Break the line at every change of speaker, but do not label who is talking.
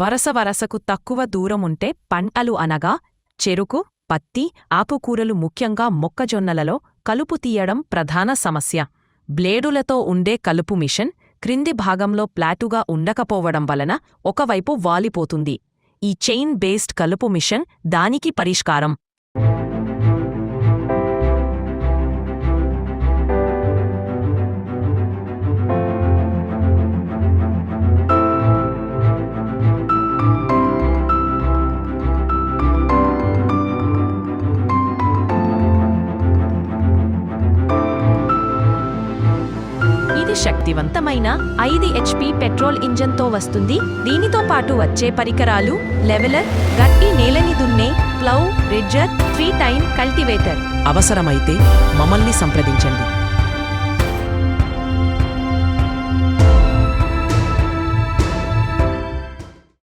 వరస వరసకు తక్కువ దూరముంటే పంటలు అనగా చెరుకు పత్తి ఆకుకూరలు ముఖ్యంగా మొక్కజొన్నలలో కలుపు తీయడం ప్రధాన సమస్య. బ్లేడులతో ఉండే కలుపు మిషన్ క్రింది భాగంలో ప్లాటుగా ఉండకపోవడం వలన ఒకవైపు వాలిపోతుంది. ఈ చైన్ బేస్డ్ కలుపు మిషన్ దానికి పరిష్కారం. ఇది శక్తివంతమైన ఐదు హెచ్పి పెట్రోల్ ఇంజన్తో వస్తుంది. దీనితో పాటు వచ్చే పరికరాలు లెవెలర్ గట్టి నేలని దున్నే plough ridger three time cultivator. అవసరమైతే మమ్మల్ని సంప్రదించండి.